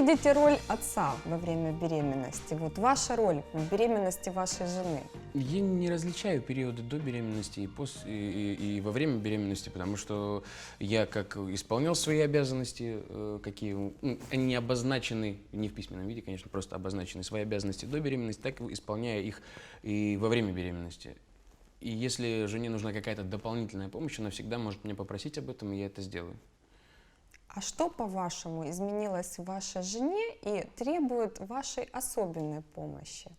видите роль отца во время беременности? Вот ваша роль в беременности вашей жены. Я не различаю периоды до беременности и, пос- и, и- и во время беременности, потому что я как исполнял свои обязанности, э, какие ну, они обозначены, не в письменном виде, конечно, просто обозначены свои обязанности до беременности, так и исполняя их и во время беременности. И если жене нужна какая-то дополнительная помощь, она всегда может меня попросить об этом, и я это сделаю. А что, по-вашему, изменилось в вашей жене и требует вашей особенной помощи?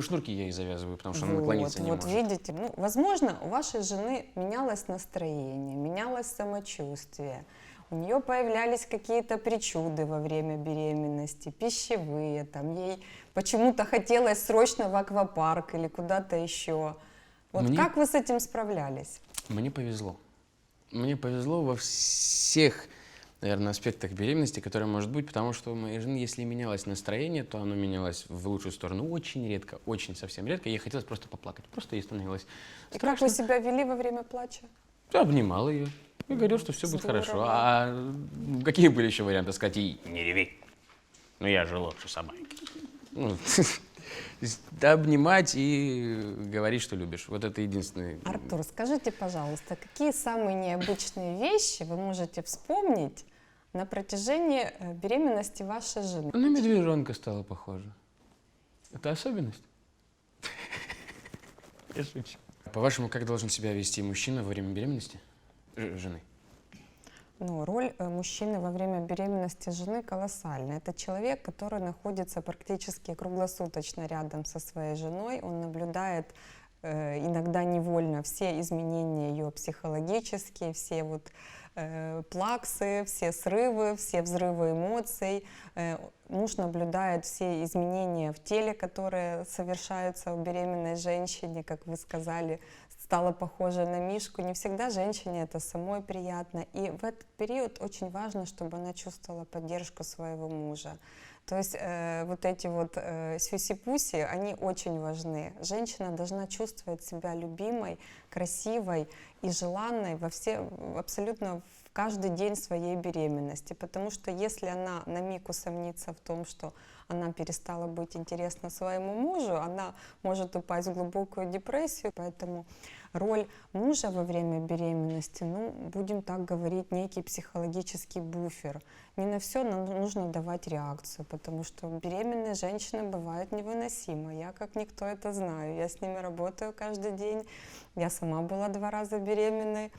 Шнурки я ей завязываю, потому что она вот, наклониться не вот может. видите, ну, возможно, у вашей жены менялось настроение, менялось самочувствие, у нее появлялись какие-то причуды во время беременности, пищевые, там ей почему-то хотелось срочно в аквапарк или куда-то еще. Вот Мне- как вы с этим справлялись? Мне повезло. Мне повезло во всех, наверное, аспектах беременности, которые может быть, потому что у моей жены, если менялось настроение, то оно менялось в лучшую сторону очень редко, очень совсем редко. Ей хотелось просто поплакать, просто ей становилось И как вы себя вели во время плача? Я обнимал ее и говорил, что все будет Здорово. хорошо. А какие были еще варианты сказать ей, не реви, ну я же лучше. Ну, то есть обнимать и говорить, что любишь. Вот это единственный. Артур, скажите, пожалуйста, какие самые необычные вещи вы можете вспомнить на протяжении э, беременности вашей жены? На медвежонка стала похожа. Это особенность? Я шучу. По-вашему, как должен себя вести мужчина во время беременности Ж- жены? Ну, роль э, мужчины во время беременности жены колоссальна. Это человек, который находится практически круглосуточно рядом со своей женой. Он наблюдает э, иногда невольно все изменения ее психологические, все вот э, плаксы, все срывы, все взрывы эмоций. Э, муж наблюдает все изменения в теле, которые совершаются у беременной женщине, как вы сказали, стала похожа на Мишку. Не всегда женщине это самой приятно. И в этот период очень важно, чтобы она чувствовала поддержку своего мужа. То есть э, вот эти вот э, сюси-пуси, они очень важны. Женщина должна чувствовать себя любимой, красивой и желанной во все, абсолютно каждый день своей беременности. Потому что если она на миг усомнится в том, что она перестала быть интересна своему мужу, она может упасть в глубокую депрессию. Поэтому роль мужа во время беременности, ну, будем так говорить, некий психологический буфер. Не на все нам нужно давать реакцию, потому что беременные женщины бывают невыносимы. Я как никто это знаю. Я с ними работаю каждый день. Я сама была два раза беременной.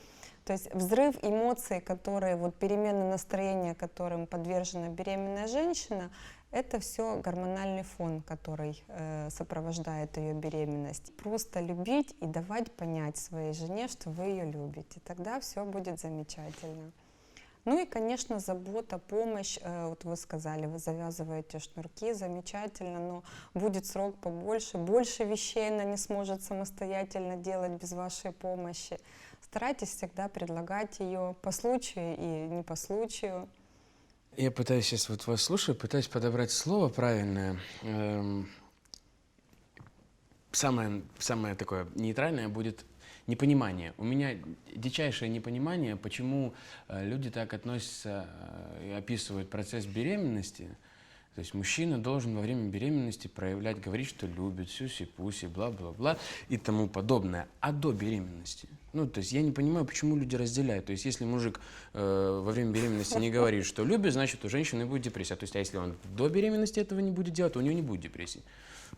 То есть взрыв эмоций, которые, вот перемены настроения, которым подвержена беременная женщина, это все гормональный фон, который э, сопровождает ее беременность. Просто любить и давать понять своей жене, что вы ее любите. Тогда все будет замечательно. Ну и, конечно, забота, помощь. Э, Вот вы сказали, вы завязываете шнурки, замечательно, но будет срок побольше, больше вещей она не сможет самостоятельно делать без вашей помощи. Старайтесь всегда предлагать ее по случаю и не по случаю. Я пытаюсь сейчас вот вас слушаю, пытаюсь подобрать слово правильное. Эм, Самое, самое такое нейтральное будет непонимание. У меня дичайшее непонимание, почему э, люди так относятся э, и описывают процесс беременности. То есть мужчина должен во время беременности проявлять, говорить, что любит, сюси-пуси, бла-бла-бла и тому подобное. А до беременности? Ну, то есть я не понимаю, почему люди разделяют. То есть если мужик э, во время беременности не говорит, что любит, значит у женщины будет депрессия. То есть а если он до беременности этого не будет делать, то у него не будет депрессии.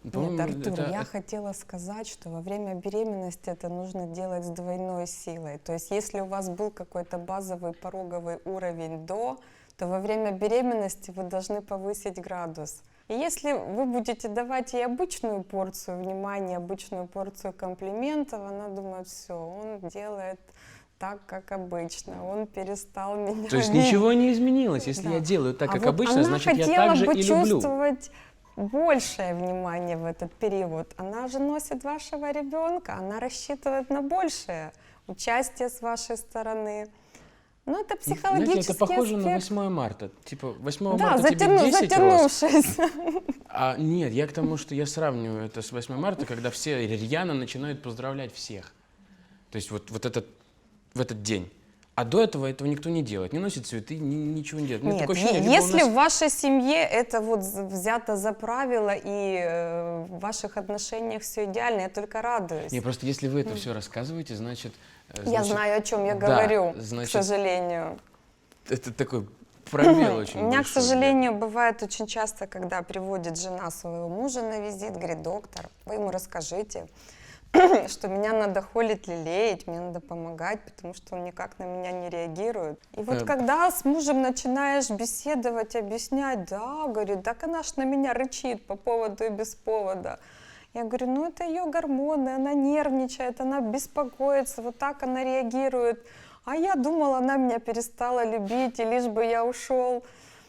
Нет, Артур, это- я хотела сказать, что во время беременности это нужно делать с двойной силой. То есть если у вас был какой-то базовый пороговый уровень до, то во время беременности вы должны повысить градус. И если вы будете давать ей обычную порцию внимания, обычную порцию комплиментов, она думает, все, он делает так, как обычно, он перестал меня То есть видеть». ничего не изменилось. Если Да. я делаю так, А как вот обычно, значит я так же и люблю. чувствовать большее внимание в этот период. Она же носит вашего ребенка, она рассчитывает на большее участие с вашей стороны. Ну, это Знаете, психологический это похоже на аспект. 8 марта. Типа 8 Да, марта затяну- тебе 10 роз, затянувшись. А нет, я к тому, что я сравниваю это с 8 марта, когда все рьяно начинают поздравлять всех. То есть вот, вот этот, в этот день. А до этого этого никто не делает. Не носит цветы, ни- ничего не делает. Нет, такое ощущение, у если нас- в вашей семье это вот взято за правило и э, в ваших отношениях все идеально, я только радуюсь. Не, просто если вы это все рассказываете, значит... э, я значит, знаю, о чем я да, говорю, значит, к сожалению. Это такой пробел очень У меня, к большой, да. сожалению, бывает очень часто, когда приводит жена своего мужа на визит, говорит, доктор, вы ему расскажите, что меня надо холить, лелеять, мне надо помогать, потому что он никак на меня не реагирует. И вот Э. когда с мужем начинаешь беседовать, объяснять, да, говорит, она ж на меня рычит по поводу и без повода. Я говорю, ну это ее гормоны, она нервничает, она беспокоится, вот так она реагирует. А я думала, она меня перестала любить, и лишь бы я ушел.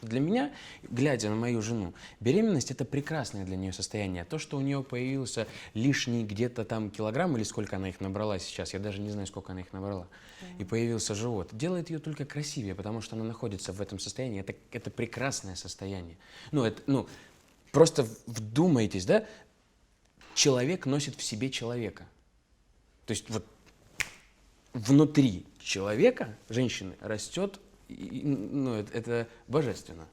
Для меня, глядя на мою жену, беременность это прекрасное для нее состояние. То, что у нее появился лишний где-то там килограмм, или сколько она их набрала сейчас, я даже не знаю, сколько она их набрала, и появился живот, делает ее только красивее, потому что она находится в этом состоянии. Это, это прекрасное состояние. Ну, это, ну, просто вдумайтесь, да? Человек носит в себе человека. То есть вот внутри человека, женщины, растет, и, ну, это, это божественно.